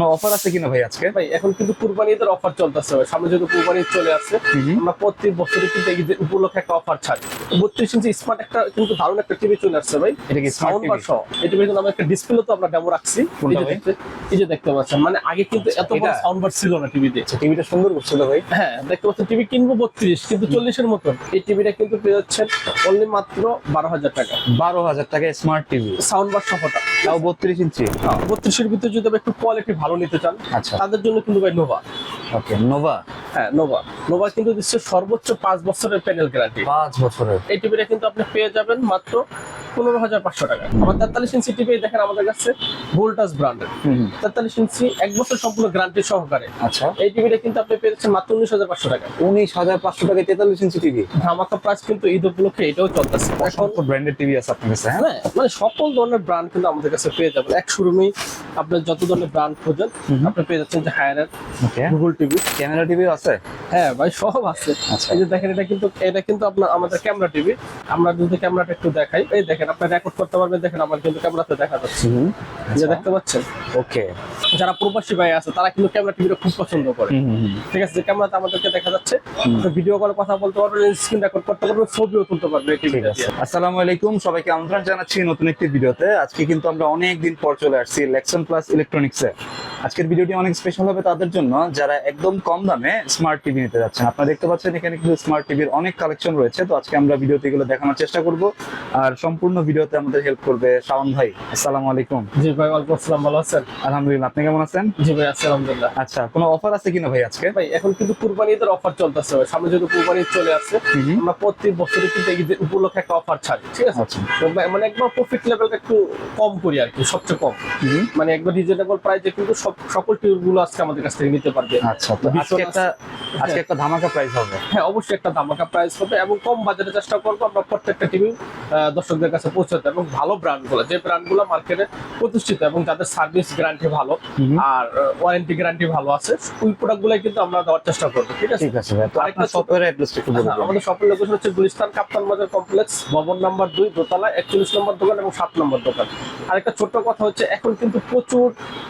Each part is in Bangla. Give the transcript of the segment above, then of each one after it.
কোনো অফার আছে কিনা ভাই আজকে? ভাই এখন কিন্তু কুরবানি ঈদের অফার চলতেছে ভাই। সামনে যেহেতু কুরবানি চলে আসছে আমরা প্রত্যেক কিন্তু ঈদের উপলক্ষে একটা অফার ছাড়ি। বত্রিশ ইঞ্চি স্মার্ট একটা কিন্তু দারুণ একটা টিভি চলে আসছে ভাই। এটা কি সাউন্ড? বার সহ। কিন্তু আমরা একটা ডিসপ্লে তো আমরা ডেমো রাখছি। এই যে দেখতে পাচ্ছেন। মানে আগে কিন্তু এত বড় সাউন্ড বার ছিল না টিভিতে টিভিটা সুন্দর করছিল ভাই। হ্যাঁ দেখতে পাচ্ছেন টিভি কিনবো বত্রিশ কিন্তু চল্লিশের মতন। এই টিভিটা কিন্তু পেয়ে যাচ্ছেন অনলি মাত্র বারো হাজার টাকা। বারো হাজার টাকা স্মার্ট টিভি সাউন্ড বার সহটা তাও বত্রিশ ইঞ্চি? বত্রিশের ভিতরে যদি একটু কোয়ালিটি ভালো নিতে চান আচ্ছা। তাদের জন্য কিন্তু ভাই নোভা ওকে নোভা হ্যাঁ নোভা নোভা কিন্তু দিচ্ছে সর্বোচ্চ পাঁচ বছরের প্যানেল গ্যারান্টি পাঁচ বছরের। এই টিভিটা কিন্তু আপনি পেয়ে যাবেন মাত্র পনেরো হাজার পাঁচশো টাকা। আমার তেতাল্লিশ ইঞ্চি টিভি দেখেন আমাদের কাছে ভোল্টাস ব্র্যান্ডের তেতাল্লিশ ইঞ্চি এক বছর সম্পূর্ণ গ্যারান্টি সহকারে। আচ্ছা। এই টিভিটা কিন্তু আপনি পেয়ে যাচ্ছেন মাত্র উনিশ হাজার পাঁচশো টাকা। উনিশ হাজার পাঁচশো টাকা তেতাল্লিশ ইঞ্চি টিভি ধামাকা প্রাইস কিন্তু ঈদ উপলক্ষে এটাও চলতেছে। অসংখ্য ব্র্যান্ডের টিভি আছে আপনার কাছে হ্যাঁ? হ্যাঁ মানে সকল ধরনের ব্র্যান্ড কিন্তু আমাদের কাছে পেয়ে যাবেন। এক শোরুমেই আপনার যত ধরনের ব্র্যান্ড খোঁজেন আপনি পেয়ে যাচ্ছেন যে গুগল টিভি। ক্যামেরা টিভি আছে? হ্যাঁ ভাই সব আছে। আচ্ছা। এই যে দেখেন এটা কিন্তু এটা কিন্তু আপনার আমাদের ক্যামেরা টিভি। আমরা যদি ক্যামেরাটা একটু দেখাই এই দেখেন আপনি রেকর্ড করতে পারবেন। দেখেন আমার কিন্তু ক্যামেরাতে দেখা যাচ্ছে। যে দেখতে পাচ্ছেন? ওকে। যারা প্রবাসী ভাই আছে তারা কিন্তু ক্যামেরা টিভিটা খুব পছন্দ করে। ঠিক আছে যে ক্যামেরাতে আমাদেরকে দেখা যাচ্ছে। ভিডিও কলে কথা বলতে পারবেন স্ক্রিন রেকর্ড করতে পারবেন ছবিও তুলতে পারবেন আসসালামু আলাইকুম সবাইকে আমন্ত্রণ জানাচ্ছি নতুন একটি ভিডিওতে আজকে কিন্তু আমরা অনেক দিন পর চলে আসছি লেক্সন প্লাস ইলেকট্রনিক্সে আজকের ভিডিওটি অনেক স্পেশাল হবে তাদের জন্য। যারা একদম কম দামে স্মার্ট টিভি নিতে যাচ্ছেন। আপনারা দেখতে পাচ্ছেন এখানে কিন্তু স্মার্ট টিভির অনেক কালেকশন রয়েছে। তো আজকে আমরা ভিডিওতে এগুলো দেখানোর চেষ্টা করব। আর সম্পূর্ণ ভিডিওতে আমাদের হেল্প করবে শাওন ভাই। আসসালামু আলাইকুম। জি ভাই ওয়ালাইকুম আসসালাম। ভালো আছেন? আলহামদুলিল্লাহ। আপনি কেমন আছেন? জি ভাই আছি আলহামদুলিল্লাহ। আচ্ছা কোনো অফার আছে কিনা ভাই আজকে? ভাই এখন কিন্তু কুরবানি ঈদের অফার চলতেছে ভাই। সামনে যেহেতু কুরবানি চলে আসছে। আমরা প্রত্যেক বছরই কিন্তু এই ঈদের উপলক্ষে একটা অফার ছাড়ি ঠিক আছে? আচ্ছা। তো মানে একবার প্রফিট লেভেলটা একটু কম করি আর কি সবচেয়ে কম। মানে একবার রিজনেবল প্রাইসে কিন্তু সব সকল টিউরগুলো আজকে আমাদের কাছ থেকে নিতে পারবে। আচ্ছা তো আজকে একটা আজকে একটা ধামাকা প্রাইস হবে। হ্যাঁ অবশ্যই একটা ধামাকা প্রাইস হবে এবং কম বাজারে চেষ্টা করব আমরা প্রত্যেকটা টিভি দর্শকদের কাছে পৌঁছাতে এবং ভালো ব্র্যান্ডগুলো যে ব্র্যান্ডগুলো মার্কেটে প্রতিষ্ঠিত এবং যাদের সার্ভিস গ্যারান্টি ভালো আর ওয়ারেন্টি গ্যারান্টি ভালো আছে ওই প্রোডাক্ট গুলাই কিন্তু আমরা দেওয়ার চেষ্টা করব ঠিক আছে? ঠিক আছে তো আরেকটা অ্যাড্রেসটা একটু হ্যাঁ, আমাদের শপের লোকেশন হচ্ছে গুলিস্তান কাপ্তান বাজার কমপ্লেক্স ভবন নাম্বার দুই দোতলা একচল্লিশ নম্বর দোকান এবং সাত নম্বর দোকান। আরেকটা ছোট্ট কথা হচ্ছে এখন কিন্তু প্রচুর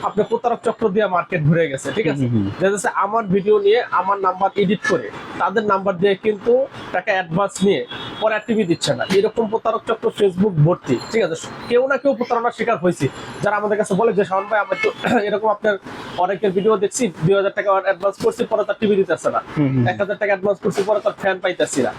আপনি প্রতারক চক্র দিয়ে মার্কেট ঘুরে গেছে ঠিক আছে? যাচ্ছে আমার ভিডিও নিয়ে আমার নাম্বার এডিট করে তাদের নাম্বার দিয়ে কিন্তু টাকা অ্যাডভান্স নিয়ে পরে টিভি দিচ্ছে না। এরকম প্রতারক চক্র ফেসবুক ভর্তি। ঠিক আছে? কেউ না কেউ প্রতারণার শিকার হয়েছে। যারা আমাদের কাছে বলে যে শাওন ভাই আমার তো এরকম আপনার অনেকের ভিডিও দেখছি দুই হাজার টাকা অ্যাডভান্স করছি পরে তার টিভি দিতেছে না। এক হাজার টাকা অ্যাডভান্স করছি পরে তার ফ্যান পাইতেছি না।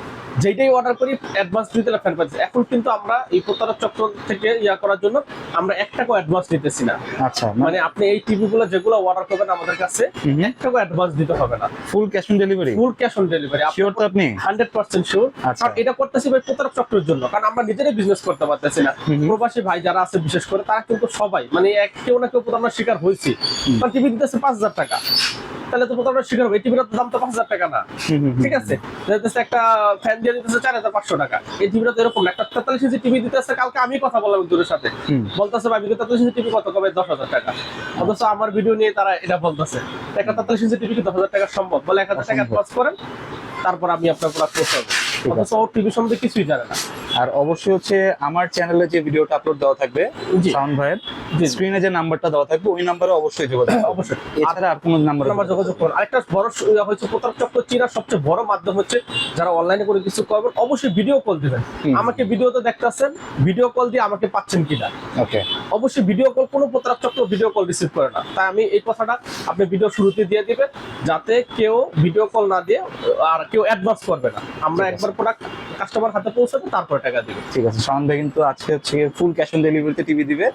যেটাই অর্ডার করি অ্যাডভান্স দিতে ফ্যান পাইতেছি। এখন কিন্তু আমরা এই প্রতারক চক্র থেকে ইয়া করার জন্য আমরা এক টাকাও অ্যাডভান্স নিতেছি না। আচ্ছা মানে আপনি এই টিভি গুলো যেগুলো অর্ডার করবেন আমাদের কাছে। এক টাকা অ্যাডভান্স দিতে হবে না। Full cash on delivery full cash on delivery আপনি হান্ড্রেড পার্সেন্ট শিওর আচ্ছা। এটা করতেছি ভাই প্রতারক চক্রের জন্য কারণ আমরা নিজেরাই বিজনেস করতে পারতেছি না। প্রবাসী ভাই যারা আছে বিশেষ করে তারা কিন্তু সবাই মানে এক কেউ না কেউ প্রতারণার শিকার হয়েছে। কারণ টিভি দিতেছে পাঁচ হাজার টাকা। তাহলে তো প্রতারণার শিকার হবে টিভির দাম তো পাঁচ হাজার টাকা না। ঠিক আছে? দিতেছে একটা ফ্যান দিয়ে দিতেছে চার হাজার পাঁচশো টাকা। এই টিভিটা তো এরকম একটা তেতাল্লিশ ইঞ্চি টিভি দিতেছে কালকে আমি কথা বললাম দূরের সাথে। বলতেছে ভাই তেতাল্লিশ ইঞ্চি টিভি কত কবে? দশ হাজার টাকা। অথচ আমার ভিডিও নিয়ে তারা এটা বলতেছে একটা তেতাল্লিশ ইঞ্চি টিভি কি দশ হাজার টাকা সম্ভব? বলে এক হাজার টাকা। খরচ করেন। তারপর আমি আপনার প্রোডাক্ট পৌঁছাবো অথচ ওর টিভি সম্বন্ধে কিছুই জানে না। আর অবশ্যই হচ্ছে আমার চ্যানেলে যে ভিডিওটা আপলোড দেওয়া থাকবে। শাওন ভাইয়ের স্ক্রিনে যে নাম্বারটা দেওয়া থাকবে ওই নাম্বারে অবশ্যই যোগাযোগ। অবশ্যই। এছাড়া আর কোনো নাম্বার নাম্বার যোগাযোগ করুন। আরেকটা বড় ইয়া হচ্ছে প্রতারক চক্র চিনার সবচেয়ে বড় মাধ্যম হচ্ছে যারা অনলাইনে করে কিছু করবেন অবশ্যই ভিডিও কল দিবেন। আমাকে ভিডিওতে দেখতেছেন ভিডিও কল দিয়ে আমাকে পাচ্ছেন কিনা। ওকে। অবশ্যই ভিডিও কল কোনো প্রতারক চক্র ভিডিও কল রিসিভ করে না। তাই আমি এই কথাটা আপনি ভিডিও শুরুতে দিয়ে দিবেন যাতে কেউ ভিডিও কল না দিয়ে আর কেউ অ্যাডভান্স করবে না। আমরা একবার প্রোডাক্ট কাস্টমার হাতে পৌঁছাবে তারপরে টাকা দিবে। ঠিক আছে ভাই কিন্তু আজকে হচ্ছে ফুল ক্যাশ অন ডেলিভারিতে টিভি দিবে।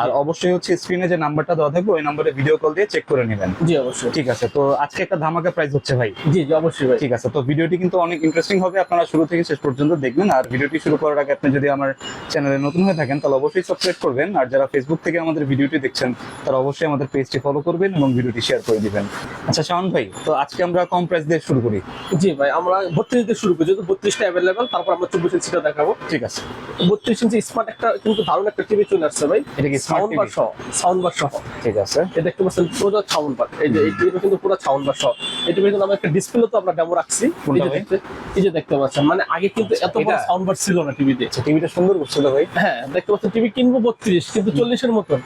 আর অবশ্যই হচ্ছে স্ক্রিনে যে নাম্বারটা দেওয়া থাকবে ওই নাম্বারে ভিডিও কল দিয়ে চেক করে নেবেন। জি অবশ্যই। ঠিক আছে তো আজকে একটা ধামাকা প্রাইস হচ্ছে ভাই। জি জি অবশ্যই ভাই। ঠিক আছে তো ভিডিওটি কিন্তু অনেক ইন্টারেস্টিং হবে আপনারা শুরু থেকে শেষ পর্যন্ত দেখবেন। আর ভিডিওটি শুরু করার আগে আপনি যদি আমার চ্যানেলে নতুন হয়ে থাকেন তাহলে অবশ্যই সাবস্ক্রাইব করবেন। আর যারা ফেসবুক থেকে আমাদের ভিডিওটি দেখছেন তারা অবশ্যই আমাদের পেজটি ফলো করবেন এবং ভিডিওটি শেয়ার করে দিবেন। আচ্ছা শাওন ভাই তো আজকে আমরা কম প্রাইস দিয়ে শুরু করি। জি ভাই। আমরা বত্রিশ দিয়ে শুরু করি। যেহেতু বত্রিশটা অ্যাভেলেবেল তারপর আমরা চব্বিশ ইঞ্চিটা দেখাবো। ঠিক আছে। বত্রিশ ইঞ্চি স্মার্ট একটা কিন্তু দারুণ একটা টিভি চলে আসছে ভাই। এটা কি সাউন্ড বার সহ সাউন্ড বার সহ। ঠিক আছে। এই দেখতে পাচ্ছেন পুরো সাউন্ড বার এই যে এই টিভিটা কিন্তু পুরো সাউন্ড বার সহ। এই টিভি কিন্তু আমরা একটা ডিসপ্লে তো আমরা ডেমো রাখছি। এই যে দেখতে এই যে দেখতে পাচ্ছেন মানে আগে কিন্তু এত বড় সাউন্ড বার ছিল না টিভিতে আচ্ছা টিভিটা সুন্দর করছিল ভাই। হ্যাঁ দেখতে পাচ্ছেন টিভি কিনবো বত্রিশ কিন্তু চল্লিশের মতন।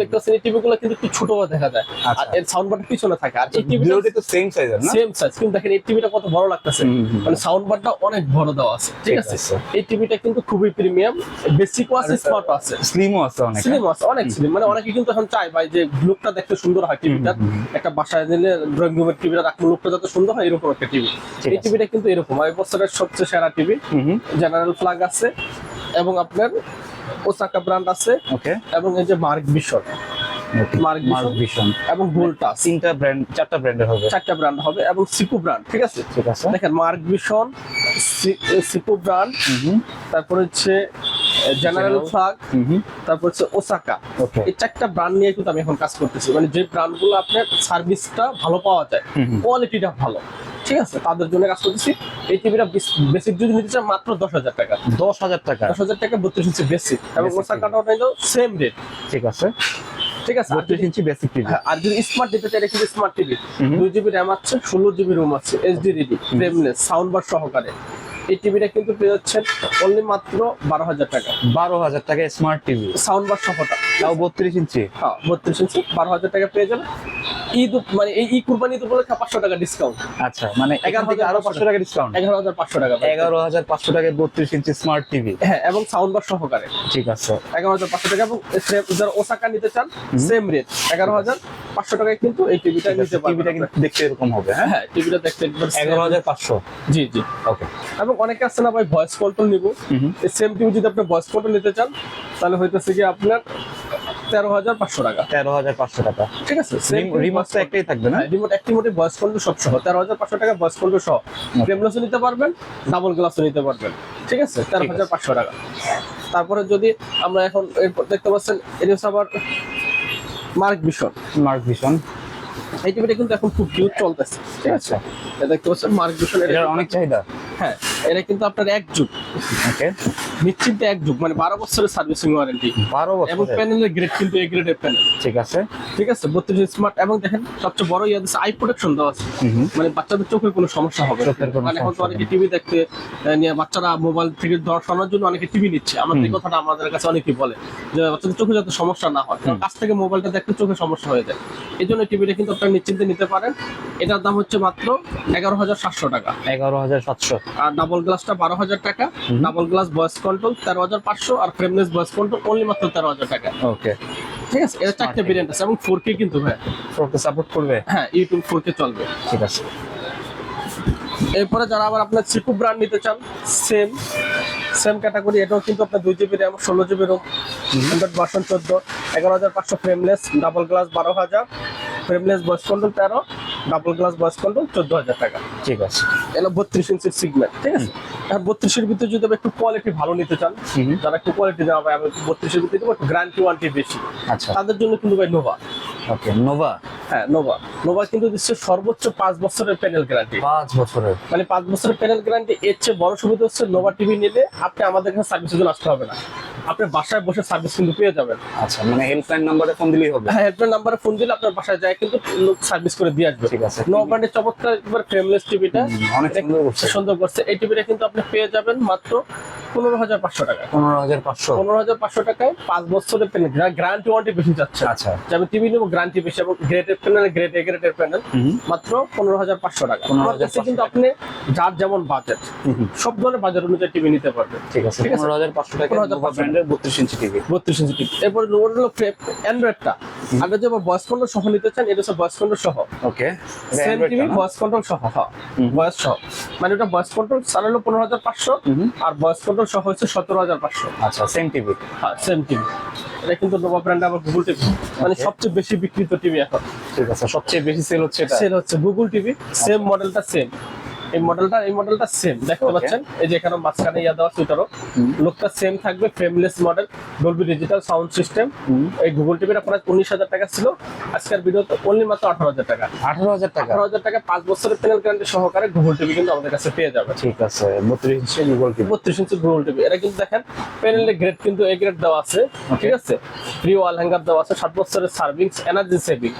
দেখতে পাচ্ছেন এই টিভি গুলো কিন্তু একটু ছোট দেখা যায়। আর আচ্ছা। এর সাউন্ড বারটা পিছনে থাকে। আর এই টিভিটা তো সেম সাইজের না? সেম সাইজ কিন্তু দেখেন এই টিভিটা কত বড় লাগতেছে। মানে সাউন্ড বারটা অনেক বড় দেওয়া আছে ঠিক আছে। এই টিভিটা কিন্তু খুবই প্রিমিয়াম বেসিকও আছে স্মার্ট আছে। স্লিমও আছে অনেক। স্লিম আছে অনেক স্লিম মানে অনেকে কিন্তু এখন চায় ভাই যে লুকটা দেখতে সুন্দর হয় টিভিটা একটা বাসায় দিলে ড্রয়িং রুমের টিভিটা রাখলে লুকটা যাতে সুন্দর হয় এরকম একটা টিভি। এই। টিভিটা কিন্তু এরকম এই বছরের সবচেয়ে সেরা টিভি। জেনারেল ফ্ল্যাগ আছে এবং আপনার ওসাকা ব্র্যান্ড আছে ওকে এবং এই যে mark vision mark mark vision. এবং ভোল্টা তিনটা ব্র্যান্ড চারটা ব্র্যান্ডের হবে। চারটা ব্র্যান্ড হবে এবং সিকু ব্র্যান্ড ঠিক আছে? ঠিক আছে। দেখেন মার্ক ভিশন সিকু ব্র্যান্ড তারপর হচ্ছে জেনারেল হুম তারপর হচ্ছে ওসাকা। এই চারটা ব্র্যান্ড নিয়ে কিন্তু আমি এখন কাজ করতেছি। মানে যে ব্র্যান্ডগুলো আপনার সার্ভিসটা ভালো পাওয়া যায়। কোয়ালিটিটা ভালো ঠিক আছে? তাদের জন্য কাজ করতেছি। এই টিভিটা বেসিক যদি নিতে চান মাত্র দশ হাজার টাকা। দশ হাজার টাকা। দশ হাজার টাকা বত্রিশ ইঞ্চি বেসিক। এবং ওসাকাটাও নিলেও সেম রেট ঠিক আছে। ঠিক আছে? আর বত্রিশ যদি- ইঞ্চি বেসিক টিভি হ্যাঁ, আর যদি স্মার্ট দিতে চাই কিন্তু স্মার্ট টিভি 2 জিবি র্যাম আছে ষোলো জিবি রুম আছে HD ready frameless sound bar সহকারে। এই টিভিটা কিন্তু পেয়ে যাচ্ছেন অনলি মাত্র বারো হাজার টাকা। বারো হাজার টাকা স্মার্ট টিভি সাউন্ড বার সহটা তাও বত্রিশ ইঞ্চি। হ্যাঁ বত্রিশ ইঞ্চি বারো হাজার টাকা পেয়ে যাবেন। ঈদ মানে এই ই কুরবানি ঈদ উপলক্ষে পাঁচশো টাকা ডিসকাউন্ট আচ্ছা মানে এগারো থেকে আরও পাঁচশো টাকা ডিসকাউন্ট এগারো হাজার পাঁচশো টাকা এগারো হাজার পাঁচশো টাকায় বত্রিশ ইঞ্চি স্মার্ট টিভি হ্যাঁ এবং সাউন্ড বার সহকারে। ঠিক আছে। এগারো হাজার পাঁচশো টাকা এবং যারা ওসাকা নিতে চান সেম রেট এগারো হাজার পাঁচশো টাকায় কিন্তু এই টিভিটা নিতে টিভিটা কিন্তু দেখতে এরকম হবে হ্যাঁ? হ্যাঁ টিভিটা দেখতে একবার এগারো হাজার পাঁচশো। জি জি। ওকে। এবং অনেকে আছে না ভাই ভয়েস কন্ট্রোল নিব। সেম টিভি যদি আপনি ভয়েস কন্ট্রোল নিতে চান তাহলে হইতেছে কি আপনার তেরো হাজার পাঁচশো টাকা। তেরো হাজার পাঁচশো টাকা। ঠিক আছে সেম রিমোট একটাই থাকবে না? রিমোট অ্যাক্টিভিটি ভয়েস কন্ট্রোল সব সহ। তেরো হাজার পাঁচশো টাকা কন্ট্রোল সহ। নিতে পারবেন ডাবল গ্লাসও নিতে পারবেন। ঠিক আছে? তেরো হাজার পাঁচশো টাকা। তারপরে যদি আমরা এখন এরপর দেখতে পাচ্ছেন এটা হচ্ছে আবার মার্ক ভিশন মার্ক ভিশন এই টিভিটা কিন্তু এখন খুব হিউজ চলতেছে। ঠিক আছে? দেখতে পাচ্ছেন মার্ক ভিশন এটার অনেক চাহিদা। হ্যাঁ। এটা কিন্তু আপনার এক যুগ। ওকে নিশ্চিন্তে এক যুগ মানে বারো বছরের সার্ভিসিং ওয়ারেন্টি বারো এবং প্যানেলের গ্রেড কিন্তু এ গ্রেডের প্যানেল ঠিক আছে। ঠিক আছে বত্রিশ স্মার্ট এবং দেখেন সবচেয়ে বড় আই প্রোটেকশন দেওয়া আছে। মানে বাচ্চাদের চোখের কোনো সমস্যা হবে মানে এখন তো অনেকে টিভি দেখতে নিয়ে বাচ্চারা মোবাইল থেকে দর্শানোর জন্য অনেকে টিভি নিচ্ছে। আমাদের এই কথাটা আমাদের কাছে অনেকেই বলে যে বাচ্চাদের চোখে যাতে সমস্যা না হয়। কাছ থেকে মোবাইলটা দেখতে চোখে সমস্যা হয়ে যায়। এই জন্য টিভিটা কিন্তু আপনারা নিশ্চিন্তে নিতে পারেন। এটার দাম হচ্ছে মাত্র এগারো হাজার সাতশো টাকা। এগারো হাজার সাতশো। আর ডাবল গ্লাসটা বারো হাজার টাকা ডাবল গ্লাস ভয়েস কন্ট্রোল তেরো হাজার পাঁচশো আর ফ্রেমলেস ভয়েস কন্ট্রোল অনলি মাত্র তেরো হাজার টাকা। ওকে ঠিক আছে? এটা চারটে ভেরিয়েন্ট আছে এবং ফোর কে কিন্তু ভাই। ওকে সাপোর্ট করবে? হ্যাঁ ইউটিউব ফোর কে চলবে। ঠিক আছে। এরপরে যারা আবার আপনার চিকু ব্র্যান্ড নিতে চান সেম সেম ক্যাটাগরি এটাও কিন্তু আপনার দুই জিবি র্যাম ষোলো জিবি রোম হান্ড্রেড ভার্সন চোদ্দ এগারো হাজার পাঁচশো ফ্রেমলেস ডাবল গ্লাস বারো হাজার ফ্রেমলেস ভয়েস কন্ট্রোল তেরো ডাবল গ্লাস বয়স কন্ট্রোল চোদ্দ হাজার টাকা। ঠিক আছে। এটা বত্রিশ ইঞ্চির সিগমেন্ট ঠিক আছে? আর বত্রিশের ভিতরে যদি একটু কোয়ালিটি ভালো নিতে চান। যারা একটু কোয়ালিটি দেওয়া হবে আমি বত্রিশের ভিতরে দেবো একটু গ্যারান্টি ওয়ান্টি বেশি। আচ্ছা। তাদের জন্য কিন্তু ভাই নোভা ওকে নোভা হ্যাঁ নোভা নোভা কিন্তু দিচ্ছে সর্বোচ্চ পাঁচ বছরের প্যানেল গ্যারান্টি পাঁচ বছরের। মানে পাঁচ বছরের প্যানেল গ্যারান্টি এর চেয়ে বড় সুবিধা হচ্ছে নোভা টিভি নিলে আপনি আমাদের কাছে সার্ভিসের জন্য আসতে হবে না। আপনি বাসায় বসে সার্ভিস কিন্তু পেয়ে যাবেন। আচ্ছা মানে হেল্পলাইন নাম্বারে ফোন দিলেই হবে। হ্যাঁ হেল্পলাইন নাম্বারে ফোন দিলে আপনার বাসায় যায় কিন্তু লোক সার্ভিস করে দিয়ে আসবে। ঠিক আছে। নো ব্র্যান্ডের চমৎকার একবার ফ্রেমলেস টিভিটা অনেক সুন্দর করছে। সুন্দর করছে। এই টিভিটা কিন্তু আপনি পেয়ে যাবেন মাত্র পনেরো হাজার পাঁচশো টাকা। পনেরো হাজার পাঁচশো। পনেরো হাজার পাঁচশো টাকায় পাঁচ বছরের প্যানেল গ্যারান্টি ওয়ারেন্টি বেশি যাচ্ছে। আচ্ছা। যে আমি টিভি নেব গ্যারান্টি বেশি এবং গ্রেটের প্যানেল গ্রেট এ গ্রেটের প্যানেল মাত্র পনেরো হাজার পাঁচশো টাকা। 15,500 আমার কাছে কিন্তু আপনি যার যেমন বাজেট। সব ধরনের বাজার অনুযায়ী টিভি নিতে পারবেন। ঠিক আছে। পনেরো হাজার পাঁচশো টাকা 15,500 নোভা ব্র্যান্ডের বত্রিশ ইঞ্চি টিভি বত্রিশ ইঞ্চি টিভি এরপর হলো অ্যান্ড্রয়েডটা আমরা যে বয়স কন্ট্রোল সহ নিতে চান এটা হচ্ছে বয়স কন্ট্রোল সহ। Okay same TV voice control সহ হ্যাঁ। ভয়েস সহ। মানে ওটা বয়স কন্ট্রোল চালালো পনেরো হাজার পাঁচশো আর বয়স কন্ট্রোল সহ হচ্ছে সতেরো হাজার পাঁচশো। আচ্ছা সেম টিভি হ্যাঁ সেম টিভি এটা কিন্তু নোভা ব্র্যান্ড আবার গুগল টিভি মানে সবচেয়ে বেশি বিক্রিত টিভি এখন। ঠিক আছে সবচেয়ে বেশি সেল হচ্ছে সেল হচ্ছে গুগল টিভি সেম মডেলটা সেম এই মডেলটা এই মডেলটা সেম দেখতে পাচ্ছেন? এই যে এখানে মাঝখানে ইয়া দেওয়া সুইটারও। লুকটা সেম থাকবে frameless model Dolby digital sound system. এই গুগল টিভিটা প্রায় উনিশ হাজার টাকা ছিল। আজকের ভিডিওতে অনলি মাত্র আঠারো হাজার টাকা। আঠারো হাজার টাকা? আঠারো হাজার টাকা পাঁচ বছরের প্যানেল গ্যারান্টি সহকারে গুগল টিভি কিন্তু আমাদের কাছে পেয়ে যাবে। ঠিক আছে বত্রিশ ইঞ্চি গুগল টিভি বত্রিশ ইঞ্চি গুগল টিভি এটা কিন্তু দেখেন প্যানেলের গ্রেড কিন্তু এ গ্রেড দেওয়া আছে। ঠিক আছে? ফ্রি ওয়াল হ্যাঙ্গার দেওয়া আছে সাত বছরের সার্ভিস এনার্জি সেভিং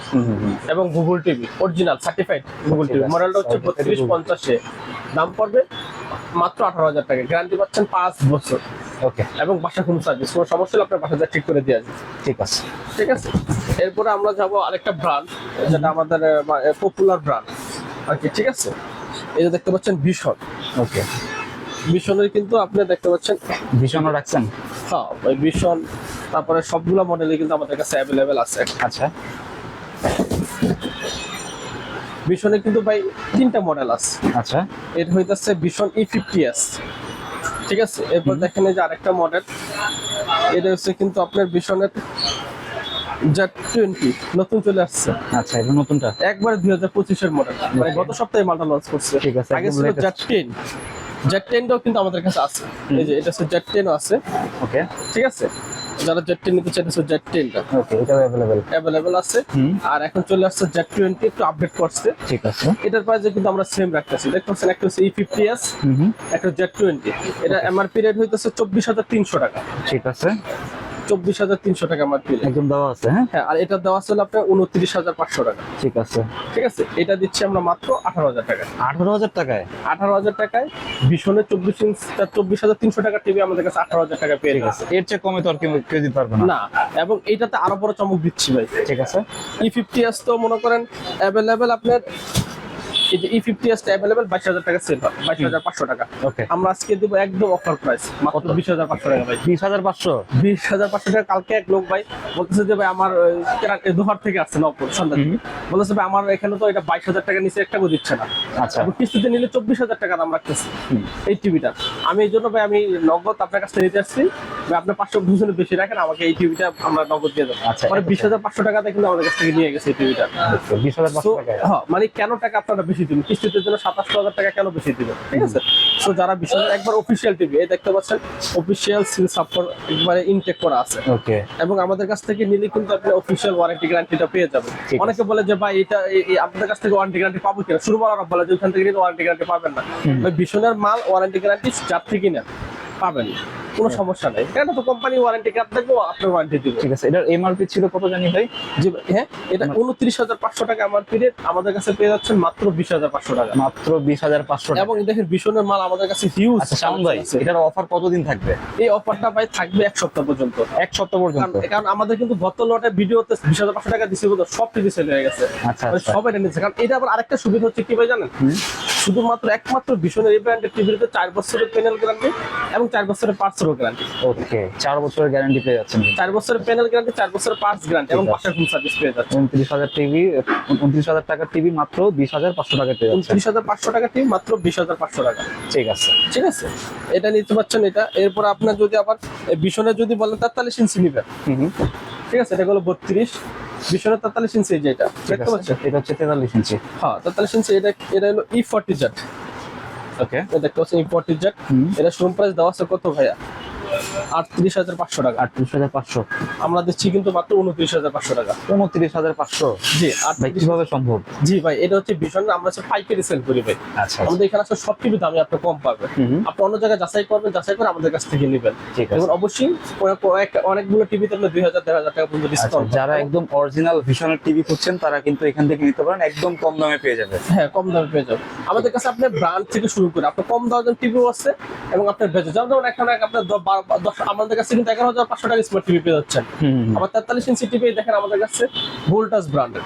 এবং Google TV original certified Google TV মডেলটা হচ্ছে বত্রিশ পঞ্চাশে। দাম পড়বে মাত্র আঠারো হাজার টাকা। গ্যারান্টি পাচ্ছেন পাঁচ বছর। ওকে এবং বাসা কোনো সার্ভিস কোনো সমস্যা হলে আপনার বাসাটা ঠিক করে দেওয়া যায় ঠিক আছে। ঠিক আছে? এরপরে আমরা যাব আরেকটা ব্র্যান্ড যেটা আমাদের পপুলার ব্র্যান্ড আর কি ঠিক আছে? এই যে দেখতে পাচ্ছেন ভীষণ। ওকে ভীষণের কিন্তু আপনি দেখতে পাচ্ছেন ভীষণও রাখছেন? হ্যাঁ ওই ভীষণ। তারপরে সবগুলো মডেলই কিন্তু আমাদের কাছে অ্যাভেলেবেল আছে। আচ্ছা। ভীষণের কিন্তু ভাই তিনটা মডেল আছে। আচ্ছা। এটা হইতেছে ভীষণ ই ফিফটি এস ঠিক আছে? এরপর দেখেন এই যে আরেকটা মডেল এটা হচ্ছে কিন্তু আপনার ভীষণের জেড টোয়েন্টি নতুন চলে আসছে। আচ্ছা এটা নতুনটা? একবারে দুই হাজার পঁচিশের মডেল মানে গত সপ্তাহে মালটা লঞ্চ করছে। ঠিক আছে, আগে ছিল। Z ten. জেড টেনটাও কিন্তু আমাদের কাছে আছে। এই যে এটা হচ্ছে জেড টেনও আছে। ওকে। ঠিক আছে? যারা জেড টেন নিতে চাইতেছে জেড টেনটা ওকে এটাও অ্যাভেলেবেল অ্যাভেলেবেল আছে। হুম। আর এখন চলে আসছে জেড টোয়েন্টি একটু আপডেট করছে। ঠিক আছে। এটার প্রাইসে কিন্তু আমরা সেম রাখতেছি। দেখতে পাচ্ছেন একটা হচ্ছে ই ফিফটি এস একটা জেড টোয়েন্টি এটা এমআরপি রেট হইতেছে চব্বিশ হাজার তিনশো টাকা। ঠিক আছে। চব্বিশ হাজার তিনশো টাকা রেট একদম দেওয়া আছে হ্যাঁ? হ্যাঁ আর এটা দেওয়া ছিল আপনার উনত্রিশ হাজার পাঁচশো টাকা। ঠিক আছে। ঠিক আছে? এটা দিচ্ছি আমরা মাত্র আঠারো হাজার টাকা আঠারো হাজার টাকায়? আঠারো হাজার টাকায় ভীষণের চব্বিশ ইঞ্চ চব্বিশ হাজার তিনশো টাকা টিভি আমাদের কাছে আঠারো হাজার টাকা পেয়ে গেছে এর চেয়ে কমে তো আর কেউ দিতে পারবে না। এবং এইটাতে আরও বড় চমক দিচ্ছি ভাই। ঠিক আছে। ই ফিফটি এস তো মনে করেন অ্যাভেলেবেল আপনার এই যে ই ফিফটি এস অ্যাভেলেবেল বাইশ হাজার টাকা সেল হয় বাইশ হাজার পাঁচশো টাকা। ওকে আমরা আজকে দিব একদম অফার প্রাইস মাত্র বিশ হাজার পাঁচশো টাকা ভাই। বিশ হাজার পাঁচশো? বিশ হাজার পাঁচশো টাকা কালকে এক লোক ভাই বলতেছে যে ভাই আমার ওই কেরা- এই দোহার থেকে আসছে নবপুর সন্ধ্যা বলতেছে ভাই আমার এখানে তো এটা বাইশ হাজার টাকা নিচে একটা দিচ্ছে না। আচ্ছা। কিস্তিতে নিলে চব্বিশ হাজার টাকা দাম রাখতেছি। এই টিভিটা। আমি এই জন্য ভাই আমি নগদ আপনার কাছ থেকে নিতে আসছি। আপনার পাঁচশো দুজনে বেশি রাখেন আমাকে এই টিভিটা আমরা নগদ দিয়ে দেবো। আচ্ছা, বিশ হাজার পাঁচশো টাকাতে কিন্তু আমাদের কাছ থেকে নিয়ে গেছে এই টিভিটা। বিশ হাজার টাকায়। হ্যাঁ, মানে কেন টাকা আপনারা বেশি দিবেন কিস্তিতে জন্য সাতাশশো হাজার টাকা কেন বেশি দিবেন? ঠিক আছে? তো যারা বিশাল একবার অফিসিয়াল টিভি এই দেখতে পাচ্ছেন অফিসিয়াল সিল সাপোর্ট একবারে ইনটেক করা আছে। ওকে এবং আমাদের কাছ থেকে নিলে কিন্তু আপনি অফিসিয়াল ওয়ারেন্টি গ্যারান্টিটা পেয়ে যাবেন। অনেকে বলে যে ভাই এটা আপনাদের কাছ থেকে ওয়ারেন্টি গ্যারান্টি পাবো কিনা? শুরু বলার বলে যে ওখান থেকে ওয়ারেন্টি গ্যারান্টি পাবেন না। ভাই ভীষণের মাল ওয়ারেন্টি গ্যারান্টি যার থেকে নেন পাবেন। কোনো সমস্যা নেই। কেন তো কোম্পানি ওয়ারেন্টি কার্ড দেখব আপনার ওয়ারেন্টি দিবে। ঠিক আছে এটার এমআরপি ছিল কত জানি ভাই? যে হ্যাঁ এটা উনত্রিশ হাজার পাঁচশো টাকা আমার পিরিয়ড আমাদের কাছে পেয়ে যাচ্ছেন মাত্র বিশ হাজার পাঁচশো টাকা। মাত্র বিশ হাজার পাঁচশো টাকা। এবং দেখেন ভীষণের মাল আমাদের কাছে হিউজ আচ্ছা শাওন ভাই এটার অফার কতদিন থাকবে? এই অফারটা ভাই থাকবে এক সপ্তাহ পর্যন্ত। এক সপ্তাহ পর্যন্ত? কারণ- আমাদের কিন্তু গত লটে ভিডিওতে বিশ হাজার পাঁচশো টাকা দিচ্ছে বোধ সব টিভি সেল হয়ে গেছে। আচ্ছা মানে আচ্ছা। সবাই নিচ্ছে কারণ এটা আবার আরেকটা সুবিধা হচ্ছে কি ভাই জানেন? শুধুমাত্র একমাত্র ভীষণের এই ব্র্যান্ডের টিভিতে চার বছরের প্যানেল গ্যারান্টি এবং চার বছরের পার্টসেরও গ্যারান্টি ওকে চার বছরের গ্যারান্টি পেয়ে যাচ্ছেন। চার বছরের প্যানেল গ্যারান্টি চার বছরের পার্টস গ্যারান্টি এবং পাশের হোম সার্ভিস পেয়ে যাচ্ছে উনত্রিশ হাজার টিভি উনত্রিশ হাজার টাকার টিভি মাত্র বিশ হাজার পাঁচশো টাকায় পেয়ে যাচ্ছেন। উনত্রিশ হাজার পাঁচশো টাকা টিভি মাত্র বিশ হাজার পাঁচশো টাকা। ঠিক আছে। ঠিক আছে? এটা নিতে পারছেন এটা। এরপর আপনার যদি আবার ভীষণের যদি বলেন তেতাল্লিশ ইঞ্চি নিবেন ঠিক আছে? এটা হলো বত্রিশ। ভীষণের তেতাল্লিশ ইঞ্চি এই যে এটা। দেখতে পাচ্ছেন? এটা হচ্ছে তেতাল্লিশ ইঞ্চি হ্যাঁ তেতাল্লিশ ইঞ্চি এটা এটা হলো ই ফর্টি জেট ওকে দেখতে পাচ্ছেন ইম্পোর্টেড জেট। এটা শোরুম প্রাইস দেওয়া আছে কত ভাইয়া? আটত্রিশ হাজার পাঁচশো টাকা। আটত্রিশ হাজার পাঁচশো। আমরা দিচ্ছি কিন্তু মাত্র উনত্রিশ হাজার পাঁচশো টাকা। উনত্রিশ হাজার পাঁচশো? জি ভাই কীভাবে সম্ভব? জি ভাই এটা হচ্ছে ভীষণ আমরা হচ্ছে পাইকারি সেল করি ভাই। আচ্ছা আমাদের এখানে আসলে সব টিভি দামে আপনি কম পাবেন। আপনি অন্য জায়গায় যাচাই করবেন যাচাই করে আমাদের কাছ থেকে নেবেন। এবং অবশ্যই অনেকগুলো টিভিতে আপনি দুই হাজার দেড় হাজার টাকা পর্যন্ত আচ্ছা ডিসকাউন্ট যারা একদম অরিজিনাল ভিশনের টিভি খুঁজছেন তারা কিন্তু এখান থেকে নিতে পারেন একদম কম দামে পেয়ে যাবে হ্যাঁ কম দামে পেয়ে যাবেন। আমাদের কাছে আপনার ব্র্যান্ড থেকে শুরু করে আপনার কম দামের টিভিও আছে এবং আপনার বেজে যেমন এখানে আপনার আমাদের কাছে কিন্তু এগারো হাজার পাঁচশো টাকা স্মার্ট টিভি পেয়ে যাচ্ছেন। আবার তেতাল্লিশ ইঞ্চি টিভি দেখেন আমাদের কাছে ভোল্টাস ব্র্যান্ডের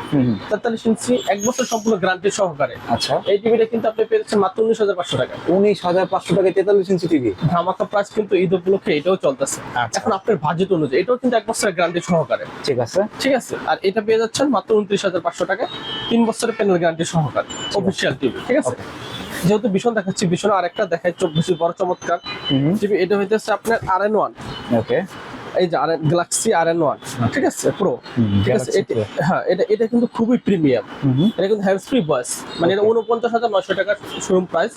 তেতাল্লিশ ইঞ্চি এক বছর সম্পূর্ণ গ্যারান্টি সহকারে। আচ্ছা। এই টিভিটা কিন্তু আপনি পেয়ে যাচ্ছেন মাত্র উনিশ হাজার পাঁচশো টাকা। উনিশ হাজার পাঁচশো টাকায় তেতাল্লিশ ইঞ্চি টিভি ধামাকা প্রাইস কিন্তু ঈদ উপলক্ষে এটাও চলতেছে। আচ্ছা। এখন আপনার বাজেট অনুযায়ী এটাও কিন্তু এক বছরের গ্যারান্টি সহকারে। ঠিক আছে। ঠিক আছে? আর এটা পেয়ে যাচ্ছেন মাত্র উনত্রিশ হাজার পাঁচশো টাকা তিন বছরের প্যানেল গ্যারান্টি সহকারে। অফিসিয়াল টিভি ঠিক আছে? যেহেতু ভীষণ দেখাচ্ছি ভীষণ আরেকটা দেখায় চব্বিশ বড় চমৎকার। এটা হইতেছে আপনার আর এন ওয়ান ওকে এই যে আর গ্যালাক্সি আর এন ওয়ান ঠিক আছে প্রো ঠিক আছে। হ্যাঁ এটা এটা কিন্তু খুবই প্রিমিয়াম এটা কিন্তু হ্যান্ডস ফ্রি ভয়েস মানে এটা উনপঞ্চাশ হাজার নয়শো টাকার শোরুম প্রাইস।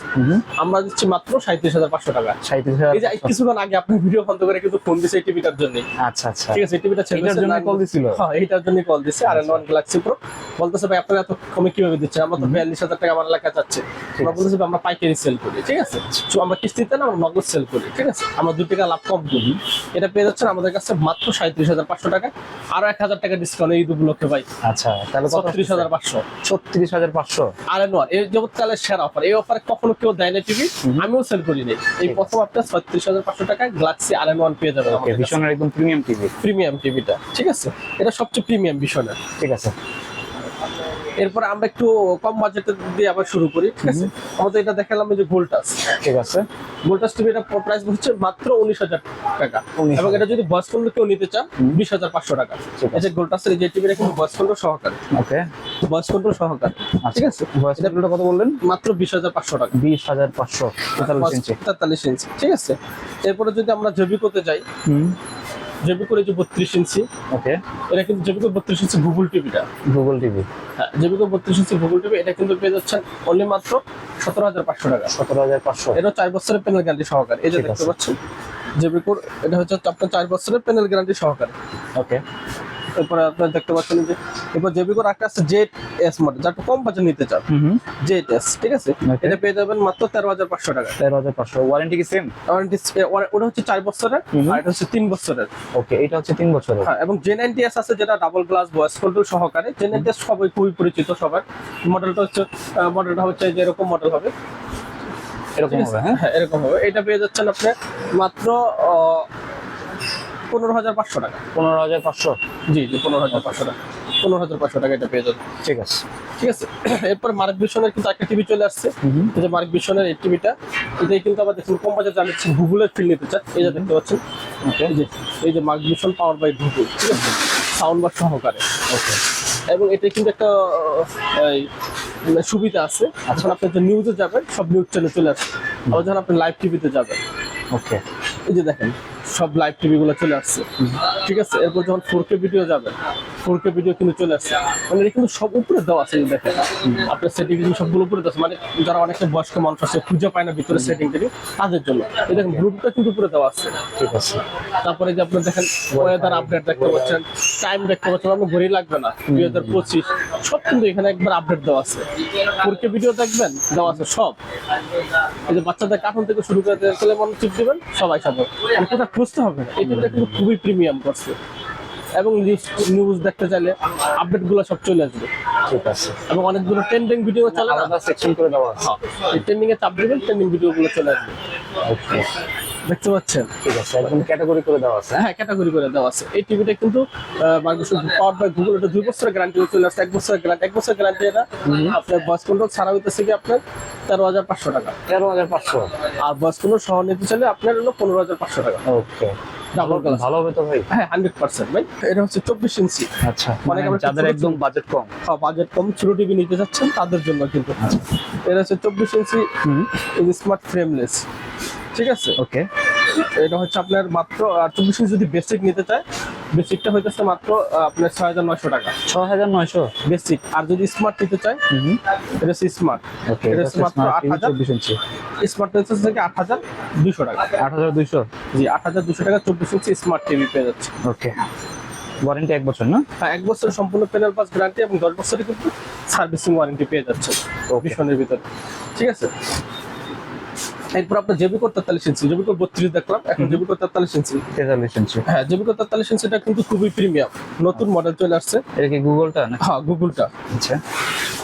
আমরা দিচ্ছি মাত্র সাঁত্রিশ হাজার পাঁচশো টাকা। সাঁইত্রিশ হাজার এই যে কিছুক্ষণ আগে আপনার ভিডিও বন্ধ করে কিন্তু ফোন দিছে এই টিভিটার জন্য আচ্ছা আচ্ছা। ঠিক আছে টিভিটা ছেড়ে এটার জন্য কল দিছিল? হ্যাঁ এইটার জন্য কল দিছে R N one Galaxy pro বলতেছে ভাই আপনারা এত কমে কীভাবে দিচ্ছেন? আমরা তো বিয়াল্লিশ হাজার টাকা আমার এলাকায় যাচ্ছে। আমরা বলতেছি আমরা পাইকারি সেল করি ঠিক আছে? তো আমরা কিস্তিতে না আমরা নগদ সেল করি ঠিক আছে? আমরা দু টাকা লাভ কম করি। এটা পেয়ে যাচ্ছেন আমাদের কাছে মাত্র সাঁত্রিশ হাজার পাঁচশো টাকা। আরও এক হাজার টাকা ডিসকাউন্ট এই উপলক্ষে ভাই। আচ্ছা তাহলে ছত্রিশ হাজার পাঁচশো। ছত্রিশ হাজার পাঁচশো? আর এন ওয়ান এই যেমন তাহলে সেরা অফার এই অফারে কখনো কেউ দেয় না টিভি আমিও সেল করি নাই এই প্রথম আপনার ছত্রিশ হাজার পাঁচশো টাকা গ্যালাক্সি আর এন ওয়ান পেয়ে যাবেন ভীষণের একদম প্রিমিয়াম টিভি প্রিমিয়াম টিভিটা ঠিক আছে? এটা সবচেয়ে প্রিমিয়াম বিষয় ঠিক আছে। এরপর আমরা একটু কম বাজেটের দিয়ে আবার শুরু করি ঠিক আছে? আমাদের এটা দেখালাম এই যে গোল্টাস ঠিক আছে। গোল্টাস টিভি এটা প্রাইস হচ্ছে মাত্র উনিশ হাজার টাকা। 19,000 এবং এটা যদি বয়স ফোন কেউ নিতে চান বিশ হাজার পাঁচশো টাকা। আছে। এই যে গোল্টাসের এই যে টিভিটা কিন্তু বয়স কন্ট্রোল সহকারে। ওকে। বয়স কন্ট্রোল সহকারে ঠিক আছে? ভয়েস কত বললেন? মাত্র বিশ হাজার পাঁচশো টাকা। বিশ হাজার পাঁচশো তেতাল্লিশ ইঞ্চি। তেতাল্লিশ ইঞ্চি ঠিক আছে? এরপরে যদি আমরা জেবিকোতে যাই হুম। জেবিকোর এই যে বত্রিশ ইঞ্চি ওকে। এটা কিন্তু জেবিকো বত্রিশ ইঞ্চি গুগল টিভিটা গুগল টিভি হ্যাঁ জেবিকো বত্রিশ ইঞ্চি গুগল টিভি এটা কিন্তু পেয়ে যাচ্ছেন অনলি মাত্র সতেরো হাজার পাঁচশো টাকা। সতেরো হাজার পাঁচশো। এটা চার বছরের প্যানেল গ্যারান্টি সহকারে। এই যে দেখতে পাচ্ছেন জেবিকোর এটা হচ্ছে আপনার চার বছরের প্যানেল গ্যারান্টি সহকারে। ওকে। এরপরে আপনার দেখতে পাচ্ছেন যে এরপর জেবিকোর একটা আছে জেট এস মডেল যার কম বাজেট নিতে চান। হুম এস ঠিক আছে? এটা পেয়ে যাবেন মাত্র তেরো হাজার পাঁচশো টাকা। তেরো হাজার পাঁচশো। ওয়ারেন্টি কি সেম ওয়ারেন্টি ওটা হচ্ছে চার বছরের আর এটা হচ্ছে তিন বছরের। ওকে এটা হচ্ছে তিন বছরের। হ্যাঁ এবং জে নাইনটি এস আছে যেটা ডাবল গ্লাস ভয়েস কন্ট্রোল সহকারে। জে নাইনটি এস সবাই খুবই পরিচিত সবার। মডেলটা হচ্ছে মডেলটা হচ্ছে যে এরকম মডেল হবে। এরকম হবে হ্যাঁ? হ্যাঁ এরকম হবে। এটা পেয়ে যাচ্ছেন আপনি মাত্র পনেরো হাজার পাঁচশো টাকা। পনেরো হাজার পাঁচশো? জি জি পনেরো হাজার পাঁচশো টাকা। পনেরো হাজার পাঁচশো টাকা এটা পেয়ে যাবেন। ঠিক আছে। ঠিক আছে? এরপর মার্ক বিশনের কিন্তু একটা টিভি চলে আসছে। যে মার্ক বিশনের এই টিভিটা এটাই কিন্তু আবার দেখুন কম বাজার জানাচ্ছেন গুগলের ফিল নিতে চান। এই যে দেখতে পাচ্ছেন এই যে এই যে mark vision power by Google ঠিক আছে? সাউন্ড বার সহকারে। ওকে। এবং এটা কিন্তু একটা মানে সুবিধা আছে। যখন আপনি যে নিউজে যাবেন সব নিউজ চ্যানেল চলে আসছে আবার যখন আপনি লাইভ টিভিতে যাবেন। ওকে। এই যে দেখেন সব লাইভ টিভি গুলো চলে আসছে। ঠিক আছে? এরপর যখন ফোর কে ভিডিও যাবেন ফোর কে ভিডিও কিন্তু চলে আসছে। মানে কিন্তু সব উপরে দেওয়া আছে দেখেন। আপনার সেটিং কিন্তু সবগুলো উপরে দেওয়া মানে যারা অনেকটা বয়স্ক মানুষ আছে খুঁজে পায় না ভিতরে সেটিং টেটিং তাদের জন্য। এই দেখেন গ্রুপটা কিন্তু উপরে দেওয়া আছে। ঠিক আছে। তারপরে যে আপনি দেখেন ওয়েদার আপডেট দেখতে পাচ্ছেন টাইম দেখতে পাচ্ছেন আপনার ঘড়ি লাগবে না দুই হাজার পঁচিশ সব কিন্তু এখানে একবার আপডেট দেওয়া আছে। ফোরকে ভিডিও দেখবেন দেওয়া আছে সব। এই যে বাচ্চাদের কার্টুন থেকে শুরু করে টেলিফোন চিপ দিবেন সবাই সাথে আর কোথাও খুঁজতে হবে না। এই টিভিটা কিন্তু খুবই প্রিমিয়াম করছে। এবং নিউজ দেখতে চাইলে আপডেটগুলো সব চলে আসবে। ঠিক আছে। এবং অনেকগুলো ট্রেন্ডিং ভিডিও চলে আলাদা সেকশন করে দেওয়া আছে। ট্রেন্ডিং এ চাপ দিবেন ট্রেন্ডিং চলে আসবে। ওকে দেখতে পাচ্ছেন? ঠিক আছে একদম ক্যাটাগরি করে দেওয়া আছে। হ্যাঁ ক্যাটাগরি করে দেওয়া আছে। এই টিভিটা কিন্তু পাওয়ার বাই গুগল এটা দুই বছরের গ্যারান্টি চলে আসছে। এক বছরের গ্যারান্টি এক বছরের গ্যারান্টি এটা আপনার ভয়েস কন্ট্রোল ছাড়া হইতেছে কি আপনার তেরো হাজার পাঁচশো টাকা। তেরো হাজার পাঁচশো। আর ভয়েস কন্ট্রোল সহ নিতে চাইলে আপনার হলো পনেরো হাজার পাঁচশো টাকা। ওকে ডাবল গ্লাস ভালো হবে তো ভাই? হ্যাঁ হান্ড্রেড পার্সেন্ট ভাই। এটা হচ্ছে চব্বিশ ইঞ্চি। আচ্ছা মানে মানে যাদের একদম বাজেট কম। বাজেট কম ছোট টিভি নিতে চাচ্ছেন তাদের জন্য কিন্তু। এটা হচ্ছে চব্বিশ ইঞ্চি হুম। স্মার্ট ফ্রেমলেস ঠিক আছে? ওকে। এটা হচ্ছে আপনার মাত্র আর চব্বিশ যদি বেসিক নিতে চায় বেসিকটা হইতেছে মাত্র আপনার ছয় হাজার নয়শো টাকা। ছ হাজার নয়শো? বেসিক আর যদি স্মার্ট নিতে চায় এটা হচ্ছে স্মার্ট ওকে এটা হচ্ছে মাত্র আট হাজার। চব্বিশ ইঞ্চি। স্মার্ট হচ্ছে থেকে আট হাজার দুশো টাকা। আট হাজার দুইশো? জি আট হাজার দুশো টাকা চব্বিশ ইঞ্চি স্মার্ট টিভি পেয়ে যাচ্ছে। ওকে। ওয়ারেন্টি এক বছর না? হ্যাঁ এক বছর সম্পূর্ণ প্যানেল পাস গ্যারান্টি এবং দশ বছরের কিন্তু সার্ভিসিং ওয়ারেন্টি পেয়ে যাচ্ছে. ভীষণের ভিতরে। ঠিক আছে? এরপর আপনার জেবিকো তেতাল্লিশ ইঞ্চি জেবিকো বত্রিশ দেখলাম এখন জেবিকো তেতাল্লিশ ইঞ্চি তেতাল্লিশ ইঞ্চি হ্যাঁ জেবিকো তেতাল্লিশ ইঞ্চিটা কিন্তু খুবই প্রিমিয়াম। নতুন মডেল চলে আসছে। এটা কি গুগলটা না হ্যাঁ গুগলটা আচ্ছা।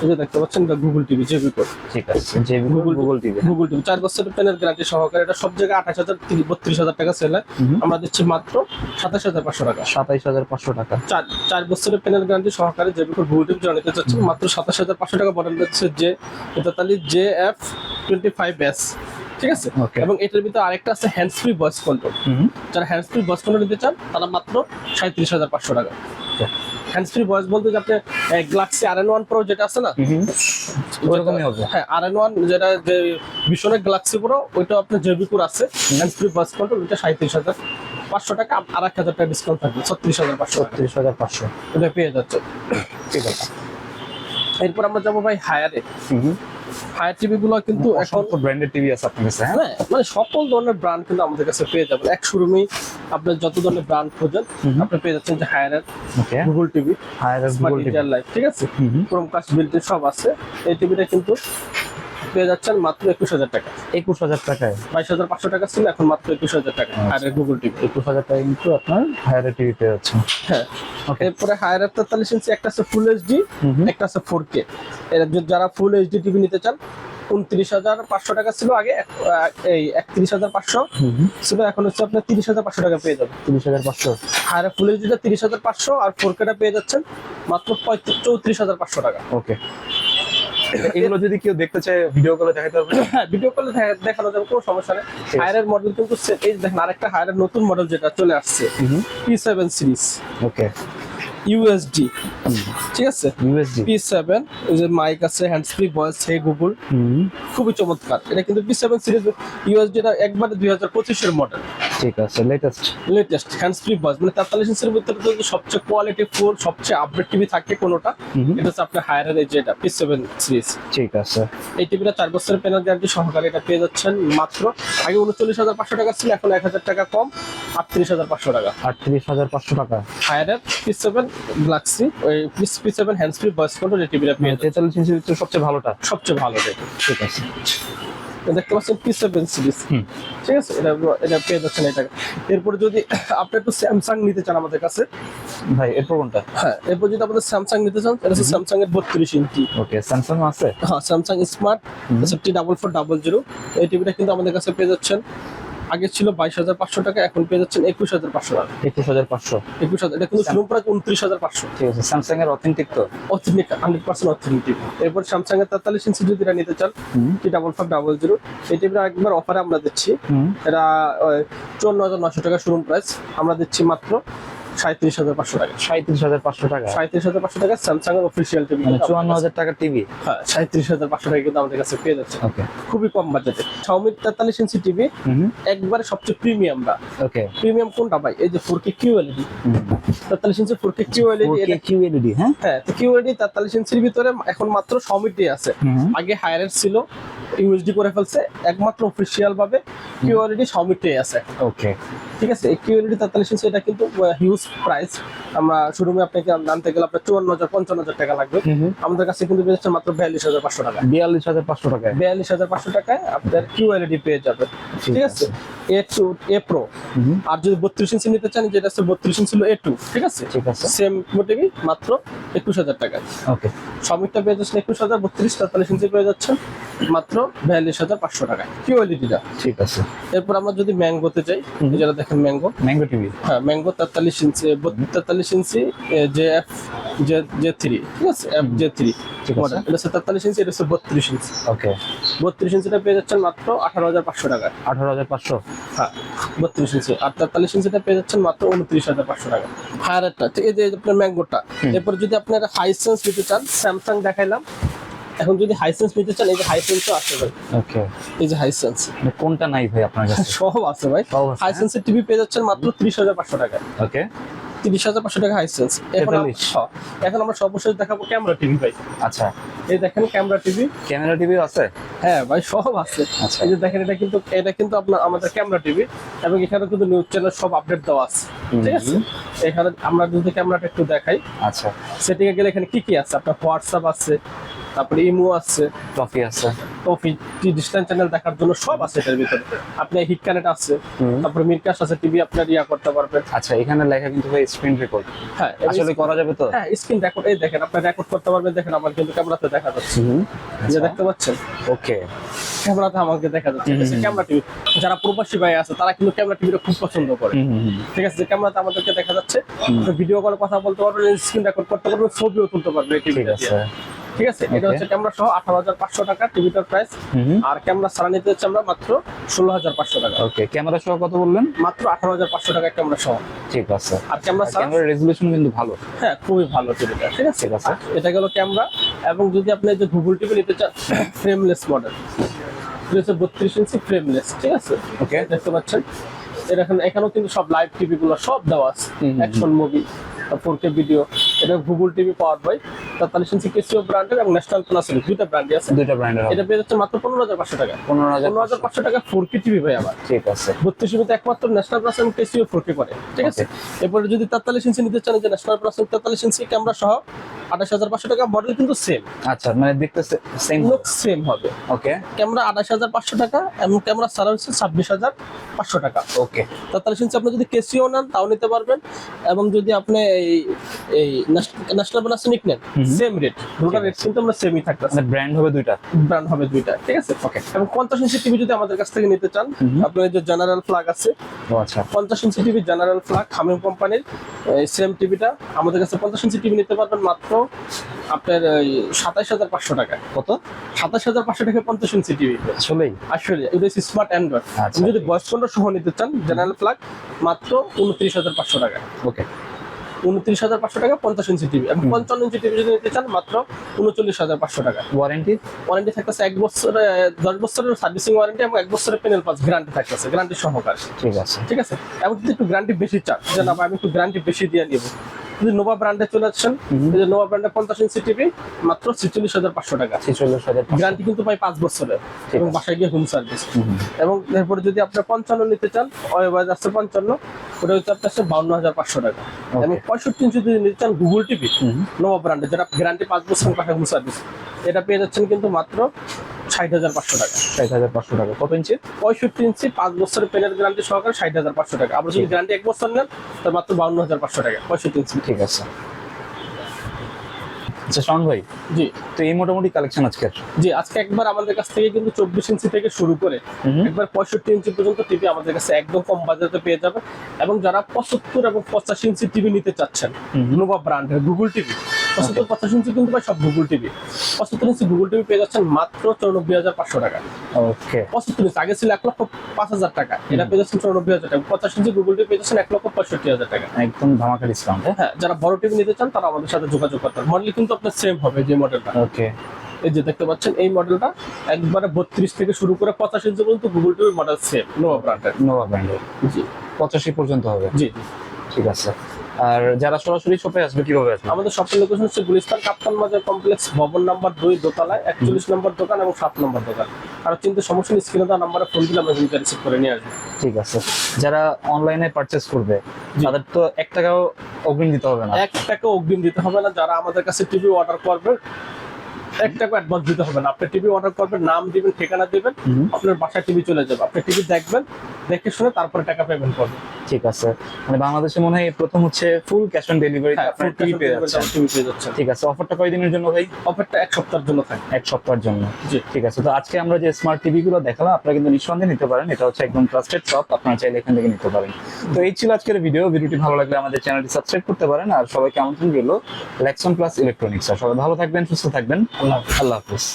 এই যে দেখতে পাচ্ছেন এটা গুগল টিভি জেবিকো ঠিক আছে যে Google Google TV Google TV চার বছরের প্যানেল গ্যারান্টি সহকারে এটা সব জায়গায় আঠাশ হাজার বত্রিশ হাজার টাকা সেল হয়। আমরা দিচ্ছি মাত্র সাতাশ হাজার পাঁচশো টাকা। সাতাইশ হাজার পাঁচশো টাকা। চার চার বছরের প্যানেল গ্যারান্টি সহকারে যে বিকল গুগল টিভি জানাতে চাচ্ছেন মাত্র সাতাশ হাজার পাঁচশো টাকা মডেল হচ্ছে যে তেতাল্লিশ J F twenty five S ঠিক আছে. এবং এটার ভিতরে আরেকটা আছে হ্যান্ডস ফ্রি ভয়েস কন্ট্রোল যারা হ্যান্ডস ফ্রি ভয়েস কন্ট্রোল নিতে চান তারা মাত্র সাঁত্রিশ হাজার পাঁচশো টাকা। হ্যান্ডস ফ্রি ভয়েস বলতে আপনি Galaxy R N one pro যেটা আছে না? ওরকমই হবে। হ্যাঁ আর এন ওয়ান যেটা যে ভীষণের প্রো ওইটা আপনার জেবিকুর আছে। হ্যান্ডস ফ্রি ভয়েস কন্ট্রোল ওইটা সাঁত্রিশ হাজার পাঁচশো টাকা আর এক হাজার টাকা ডিসকাউন্ট থাকবে ছত্রিশ হাজার পাঁচশো হাজার পাঁচশো। এটা পেয়ে যাচ্ছে ঠিক আছে। এরপর আমরা যাব ভাই হায়ারে হায়ার টিভি গুলো কিন্তু এখন ব্র্যান্ডেড টিভি আছে আপনার কাছে হ্যাঁ? হ্যাঁ মানে সকল ধরনের ব্র্যান্ড কিন্তু আমাদের কাছে পেয়ে যাবেন। এক শোরুমে আপনার যত ধরনের ব্র্যান্ড খোঁজেন আপনি পেয়ে যাচ্ছেন যে হায়ারের Google TV Haier Google TV ঠিক আছে। ক্রোমকাস্ট বিল্ট সব আছে। এই টিভিটা কিন্তু পেয়ে যাচ্ছেন মাত্র একুশ হাজার টাকা। একুশ হাজার টাকায়। বাইশ হাজার পাঁচশো টাকা ছিল এখন মাত্র একুশ হাজার টাকা। আচ্ছা। হায়ারের গুগল টিভি একুশ হাজার টাকা কিন্তু আপনার হায়ার টিভি পেয়ে যাচ্ছেন। হ্যাঁ। এরপরে হায়ারের তেতাল্লিশ ইঞ্চি একটা আছে ফুল এইচডি। একটা আছে ফোর কে যারা ফুল এইচডি টিভি নিতে চান উনত্রিশ হাজার পাঁচশো টাকা ছিল আগে এই একত্রিশ হাজার পাঁচশো। ছিল এখন হচ্ছে আপনার তিরিশ হাজার পাঁচশো টাকা পেয়ে যাবেন। তিরিশ হাজার পাঁচশো। আর ফুল এইচডিটা তিরিশ হাজার পাঁচশো আর ফোর কেটা পেয়ে যাচ্ছেন মাত্র পঁয়ত্রিশ চৌত্রিশ হাজার পাঁচশো টাকা। ওকে এগুলো যদি কেউ দেখতে চায় ভিডিও কলে দেখাতে পারবে। হ্যাঁ ভিডিও কলে দেখানো যাবে কোনো সমস্যা নেই। হায়ারের মডেল কিন্তু এই দেখেন আরেকটা হায়ারের নতুন মডেল যেটা চলে আসছে P seven series okay USD ঠিক আছে? ইউএসডি পি সেভেন যে মাইক আছে hand free voice hey Google খুবই চমৎকার। এটা কিন্তু পি সেভেন সিরিজ ইউএসডি এটা একবারে দুই হাজার পঁচিশের মডেল ঠিক আছে latest latest hand free voice মানে তেতাল্লিশ ইঞ্চের ভিতরে যদি সবচেয়ে কোয়ালিটি ফুল সবচেয়ে আপডেট টিভি থাকে কোনোটা। এটা হচ্ছে আপনার হায়ারের এই যেটা পি সেভেন সিরিজ ঠিক আছে। এই টিভিটা চার বছরের পেনাল গ্যারান্টি সহকারে এটা পেয়ে যাচ্ছেন মাত্র। আগে উনচল্লিশ হাজার পাঁচশো টাকা ছিল এখন এক হাজার টাকা কম আটত্রিশ হাজার পাঁচশো টাকা। আটত্রিশ হাজার পাঁচশো টাকা। হায়ারের পি সেভেন গ্লাক্সি ওই P seven hand free voice control এই টিভিটা পেয়ে তেতাল্লিশ ভিতরে সবচেয়ে ভালোটা। সবচেয়ে ভালো ঠিক আছে। দেখতে পাচ্ছেন পি সেভেন সিরিজ ঠিক আছে? এটা এটা পেয়ে যাচ্ছেন এটা এরপরে যদি আপনি একটু স্যামসাং নিতে চান আমাদের কাছে। ভাই এরপর কোনটা? হ্যাঁ এরপর যদি আপনাদের স্যামসাং নিতে চান এটা হচ্ছে স্যামসাং এর বত্রিশ ইঞ্চি। ওকে স্যামসাং আছে? হ্যাঁ Samsung smart T double four double zero এই টিভিটা কিন্তু আমাদের কাছে পেয়ে যাচ্ছেন। আগে ছিল বাইশ হাজার পাঁচশো টাকা এখন পেয়ে যাচ্ছেন একুশ হাজার পাঁচশো টাকা। একুশ হাজার পাঁচশো। একুশ হাজার এটা কিন্তু শুরু প্রায় উনত্রিশ হাজার পাঁচশো। ঠিক আছে স্যামসাং এর অথেন্টিক তো? অথেন্টিক হান্ড্রেড পার্সেন্ট অথেন্টিক এরপর স্যামসাং এর তেতাল্লিশ ইঞ্চি যদি এটা নিতে চান। ডাবল ফাইভ ডাবল জিরো এটি একবার অফারে আমরা দিচ্ছি। এটা চুয়ান্ন হাজার নশো টাকা শোরুম প্রাইস আমরা দিচ্ছি মাত্র সাঁত্রিশ হাজার পাঁচশো টাকা। সাঁত্রিশ হাজার পাঁচশো টাকা? সাঁত্রিশ হাজার পাঁচশো টাকা স্যামসাং এর অফিসিয়াল টিভি মানে চুয়ান্ন হাজার টাকার টিভি হ্যাঁ সাঁত্রিশ হাজার পাঁচশো টাকা কিন্তু আমাদের কাছে পেয়ে যাচ্ছে। খুবই কম বাজেটে তেতাল্লিশ ইঞ্চি টিভি একবারে সবচেয়ে প্রিমিয়ামটা ওকে প্রিমিয়াম কোনটা ভাই? এই যে ফোর কে কিউ এলইডি তেতাল্লিশ ইঞ্চি four K Q LED okay QLED হ্যাঁ? হ্যাঁ কিউ এলইডি তেতাল্লিশ ইঞ্চির ভিতরে এখন মাত্র শাওমিরটি আছে। আগে হায়ারের ছিল ইউএসডি করে ফেলছে একমাত্র অফিসিয়াল ভাবে কিউ এলইডি শাওমিরটাই আছে। ওকে ঠিক আছে? এই কিউএলইডি তেতাল্লিশ ইঞ্চি এটা কিন্তু হিউজ প্রাইস আমরা শোরুমে আপনাকে আনতে গেলে আপনার চুয়ান্ন হাজার পঞ্চান্ন হাজার টাকা লাগবে। আমাদের কাছে কিন্তু পেয়ে যাচ্ছে মাত্র বিয়াল্লিশ হাজার পাঁচশো টাকা। বিয়াল্লিশ হাজার পাঁচশো টাকায়? বিয়াল্লিশ হাজার পাঁচশো টাকায় আপনার কিউএলইডি পেয়ে যাবে ঠিক আছে। এ টু এ প্রো আর যদি বত্রিশ ইঞ্চি নিতে চান যেটা হচ্ছে বত্রিশ ইঞ্চি এ টু ঠিক আছে? ঠিক আছে। সেম মোটিভি মাত্র একুশ হাজার টাকা ওকে। সমিটটা পেয়ে যাচ্ছেন একুশ হাজার বত্রিশ তেতাল্লিশ ইঞ্চি পেয়ে যাচ্ছেন মাত্র বিয়াল্লিশ হাজার পাঁচশো টাকা কিউএলইডিটা ঠিক আছে। এরপর আমরা যদি ম্যাঙ্গোতে যাই যেটা দেখেন ম্যাঙ্গো। Mango TV. হ্যাঁ ম্যাঙ্গো তেতাল্লিশ ইঞ্চি। তেতাল্লিশ ইঞ্চি J F J J three ঠিক আছে? এফ জে থ্রি ঠিক আছে। এটা হচ্ছে তেতাল্লিশ ইঞ্চি এটা হচ্ছে বত্রিশ ইঞ্চি। ওকে। বত্রিশ ইঞ্চিটা পেয়ে যাচ্ছেন মাত্র আঠারো হাজার পাঁচশো টাকা আঠারো হাজার পাঁচশো। হ্যাঁ বত্রিশ ইঞ্চি। আর তেতাল্লিশ ইঞ্চিটা পেয়ে যাচ্ছেন মাত্র উনত্রিশ হাজার পাঁচশো টাকা হায়ার একটা। ঠিক আছে আপনার ম্যাঙ্গোটা এরপর যদি আপনার হাইসেন্স নিতে চান স্যামসাং দেখাইলাম। এখন যদি হাইসেন্স নিতে চান এই যে হাইসেন্সও আছে ভাই। ওকে এই যে হাইসেন্স মানে কোনটা নাই ভাই আপনার কাছে? সব আছে ভাই। হাইসেন্সের টিভি পেয়ে যাচ্ছেন মাত্র ত্রিশ হাজার পাঁচশো টাকা ওকে তিরিশ হাজার পাঁচশো টাকা হাইসেন্স এখন আম- 43 হ্যাঁ, এখন আমরা সর্বশেষ দেখাবো ক্যামেরা টিভি ভাই। আচ্ছা। এই দেখেন ক্যামেরা টিভি ক্যামেরা টিভি আছে? হ্যাঁ ভাই সব আছে। আচ্ছা। এই যে দেখেন এটা কিন্তু এটা কিন্তু আপনার আমাদের ক্যামেরা টিভি এবং এখানে কিন্তু নিউজ চ্যানেল সব আপডেট দেওয়া আছে। ঠিক আছে? এখানে আমরা যদি ক্যামেরাটা একটু দেখাই। আচ্ছা। সেটিং এ গেলে এখানে কি কি আছে? আপনার হোয়াটসঅ্যাপ আছে। তারপরে ইমো আছে। ট্রফি আছে। টফি ডিস্টেন্স চ্যানেল দেখার জন্য সব আছে এটার ভিতরে। আপনার হিট কানেক্ট আছে। তারপরে মিরকাশ আছে টিভি আপনার ইয়া করতে পারবেন। আচ্ছা এখানে লেখা কিন্তু ভাই স্ক্রিন রেকর্ড হ্যাঁ আসলে করা যাবে তো? হ্যাঁ স্ক্রিন রেকর্ড এই দেখেন আপনি রেকর্ড করতে পারবেন দেখেন আমার কিন্তু ক্যামেরাতে দেখা যাচ্ছে। আচ্ছা। যে দেখতে পাচ্ছেন? ওকে। ক্যামেরাতে আমাকে দেখা যাচ্ছে। ক্যামেরা টিভি যারা প্রবাসী ভাই আছে তারা কিন্তু ক্যামেরা টিভিটা খুব পছন্দ করে। ঠিক আছে যে ক্যামেরাতে আমাদেরকে দেখা যাচ্ছে ভিডিও কলে কথা বলতে পারবেন স্ক্রিন রেকর্ড করতে পারবেন ছবিও তুলতে পারবেন এই ঠিক আছে। ঠিক আছে? এটা. হচ্ছে ক্যামেরা সহ আঠারো হাজার পাঁচশো টাকা টিভিটার প্রাইস আর ক্যামেরা ছাড়া নিতে হচ্ছে আমরা মাত্র ষোলো হাজার পাঁচশো টাকা। ওকে ক্যামেরা সহ কত বললেন? মাত্র আঠারো হাজার পাঁচশো টাকা ক্যামেরা সহ। ঠিক আছে। আর ক্যামেরা ছাড়া ক্যামেরার রেজুলেশন কিন্তু ভালো। হ্যাঁ খুবই ভালো টিভিটা ঠিক আছে? ঠিক আছে। এটা গেল ক্যামেরা এবং যদি আপনি যে গুগল টিভি নিতে চান ফ্রেমলেস মডেল হচ্ছে বত্রিশ ইঞ্চি ফ্রেমলেস ঠিক আছে? ওকে দেখতে পাচ্ছেন? এখানে এখানেও কিন্তু সব লাইভ টিভি গুলো সব দেওয়া আছে। Action movie four K video এটা গুগল টিভি পাওয়ার বাই তেতাল্লিশ ইঞ্চি কেসিও ব্র্যান্ডের এবং ন্যাশনাল প্লাস দুইটা ব্র্যান্ডই আছে। দুইটা ব্র্যান্ডের এটা পেয়ে যাচ্ছে মাত্র পনেরো হাজার পাঁচশো টাকা। পনেরো হাজার পনেরো হাজার পাঁচশো টাকা ফোর কে টিভি ভাই আবার। ঠিক আছে। বত্রিশ ইঞ্চিতে একমাত্র ন্যাশনাল প্লাস এবং কেসিও ফোর কে করে। ঠিক আছে? এরপরে যদি তেতাল্লিশ ইঞ্চি নিতে চান যে ন্যাশনাল প্লাস তেতাল্লিশ ইঞ্চি ক্যামেরা সহ আঠাশ হাজার পাঁচশো টাকা মডেল কিন্তু সেম আচ্ছা মানে দেখতে সেম লুক সেম হবে। ওকে। ক্যামেরা আঠাশ হাজার পাঁচশো টাকা এবং ক্যামেরা সারা হচ্ছে ছাব্বিশ হাজার পাঁচশো টাকা। ওকে। তেতাল্লিশ ইঞ্চি আপনি যদি কেসিও নেন তাও নিতে পারবেন। এবং যদি আপনি এই ন্যাশনাল প্যানাসোনিক নেন সেম রেট দুটো রেট কিন্তু আমরা সেমই থাকতেছে। মানে ব্র্যান্ড হবে দুইটা। ব্র্যান্ড হবে দুইটা। ঠিক আছে? ওকে এবং পঞ্চাশ ইঞ্চি টিভি যদি আমাদের কাছ থেকে নিতে চান। আপনার যে জেনারেল ফ্ল্যাগ আছে ও আচ্ছা। পঞ্চাশ ইঞ্চি টিভি জেনারেল ফ্ল্যাগ হামিং কোম্পানির সেম টিভিটা আমাদের কাছে পঞ্চাশ ইঞ্চি টিভি নিতে পারবেন মাত্র আপনার সাতাইশ হাজার পাঁচশো টাকা। কত? সাতাশ হাজার পাঁচশো টাকা পঞ্চাশ ইঞ্চি টিভি আসলেই। আসলে এটা স্মার্ট অ্যান্ড্রয়েড আচ্ছা। আপনি যদি ভয়েস কন্ট্রোল সহ নিতে চান জেনারেল ফ্ল্যাগ মাত্র উনত্রিশ হাজার পাঁচশো টাকা। ওকে উনত্রিশ হাজার পাঁচশো টাকা পঞ্চাশ ইঞ্চি টিভি। এবং পঞ্চান্ন ইঞ্চি টিভি যদি নিতে চান মাত্র উনচল্লিশ হাজার পাঁচশো টাকা। ওয়ারেন্টি ওয়ারেন্টি থাকতেছে এক বছরে দশ বছরের সার্ভিসিং ওয়ারেন্টি এবং এক বছরের প্যানেল পাস গ্যারান্টি থাকতেছে গ্যারান্টি সহকারে। ঠিক আছে। ঠিক আছে? এবং যদি একটু গ্যারান্টি বেশি চান যে না আমি একটু গ্যারান্টি বেশি দিয়ে নিব। যদি নোভা ব্র্যান্ডে চলে যাচ্ছেন যে নোভা ব্র্যান্ডে পঞ্চাশ ইঞ্চি টিভি মাত্র ছেচল্লিশ হাজার পাঁচশো টাকা। ছেচল্লিশ হাজার গ্যারান্টি কিন্তু পাই পাঁচ বছরের এবং বাসায় গিয়ে হোম সার্ভিস এবং এরপরে যদি আপনার পঞ্চান্ন নিতে চান ওয়েবাজ আসছে পঞ্চান্ন ওটা হচ্ছে আপনার আসছে বাউন্ন হাজার পাঁচশো টাকা. এবং পঁয়ষট্টি ইঞ্চি যদি নিতে চান গুগল টিভি। নোভা ব্র্যান্ডে যেটা গ্যারান্টি পাঁচ বছর পাঠায় হোম সার্ভিস এটা পেয়ে যাচ্ছেন কিন্তু মাত্র ষাট হাজার পাঁচশো টাকা। ষাট হাজার পাঁচশো টাকা। কত ইঞ্চি? পঁয়ষট্টি ইঞ্চি পাঁচ বছরের পেনের গ্যারান্টি সহকারে ষাট হাজার পাঁচশো টাকা। আবার যদি গ্যারান্টি এক বছর নেন তাহলে মাত্র বাউন্ন হাজার পাঁচশো টাকা পঁয়ষট্টি ইঞ্চি। ঠিক আছে। আচ্ছা ভাই জি। তো এই মোটামুটি কালেকশন আজকের জি আজকে একবার আমাদের কাছ থেকে কিন্তু চব্বিশ ইঞ্চি থেকে শুরু করে। একবার পঁয়ষট্টি ইঞ্চি পর্যন্ত টিভি আমাদের কাছে একদম কম বাজারে পেয়ে যাবে। এবং যারা পঁচাত্তর এবং পঁচাশি ইঞ্চি টিভি নিতে চাচ্ছেন। নোভা ব্র্যান্ডের গুগল টিভি পঁচাত্তর পঁচাশি ইঞ্চি কিন্তু ভাই সব গুগল টিভি পঁচাত্তর ইঞ্চি গুগল টিভি পেয়ে যাচ্ছেন মাত্র চৌরানব্বই হাজার পাঁচশো টাকা। ওকে পঁচাত্তর ইঞ্চি আগে ছিল এক লক্ষ পাঁচ হাজার টাকা। এটা পেয়ে যাচ্ছেন চৌরানব্বই হাজার টাকা। পঁচাশি ইঞ্চি গুগল টিভি পেয়ে যাচ্ছেন এক লক্ষ পঁয়ষট্টি হাজার টাকা। একদম ধামাকা ডিসকাউন্ট হ্যাঁ যারা বড় টিভি নিতে চান তারা আমাদের সাথে যোগাযোগ করতে মডেল কিন্তু আপনার সেম হবে যে মডেলটা ওকে এই যে দেখতে পাচ্ছেন এই মডেলটা একবারে বত্রিশ থেকে শুরু করে পঁচাশি ইঞ্চি পর্যন্ত গুগল টিভির মডেল সেম নোভা ব্র্যান্ডের নোভা ব্র্যান্ডের জি। পঁচাশি পর্যন্ত হবে। জি জি। ঠিক আছে। আর যারা সরাসরি শপে আসবে কীভাবে আসবে? আমাদের শপের লোকেশন হচ্ছে গুলিস্তান কাপ্তান বাজার কমপ্লেক্স ভবন নাম্বার দুই দোতলায় একচল্লিশ নম্বর দোকান এবং সাত নম্বর দোকান। আর চিন্তা সমস্যা নেই স্ক্রিনে দেওয়া নাম্বারে ফোন দিলে আমরা জিনিসটা রিসিভ করে নিয়ে আসব। ঠিক আছে। যারা অনলাইনে পারচেস করবে তাদের তো এক টাকাও অগ্রিম দিতে হবে না। এক টাকা অগ্রিম দিতে হবে না। যারা আমাদের কাছে টিভি অর্ডার করবে এক টাকা অ্যাডভান্স দিতে হবে না। আপনি টিভি অর্ডার করবেন নাম দিবেন ঠিকানা দিবেন আপনার বাসায় টিভি চলে যাবে। আপনি টিভি দেখবেন দেখে শুনে তারপরে টাকা পেমেন্ট করবেন। ঠিক আছে। মানে বাংলাদেশে মনে হয় প্রথম হচ্ছে ফুল ক্যাশ অন ডেলিভারি আপনার টিভি পেয়ে যাচ্ছেন। টিভি পেয়ে যাচ্ছেন। ঠিক আছে অফারটা কয়দিনের জন্য ভাই? অফারটা এক সপ্তাহের জন্য থাকে। এক সপ্তাহের জন্য। ঠিক আছে তো আজকে আমরা যে স্মার্ট টিভি গুলো দেখালাম আপনারা কিন্তু নিঃসন্দেহে নিতে পারেন। এটা হচ্ছে একদম ট্রাস্টেড শপ আপনারা চাইলে এখান থেকে নিতে পারেন। তো এই ছিল আজকের ভিডিও ভিডিওটি ভালো লাগলে আমাদের চ্যানেলটি সাবস্ক্রাইব করতে পারেন। আর সবাইকে আমন্ত্রণ রইল লেক্সন প্লাস ইলেকট্রনিক্স আর সবাই ভালো থাকবেন সুস্থ থাকবেন। আল্লাহ হাফেজ। আল্লাহ হাফিজ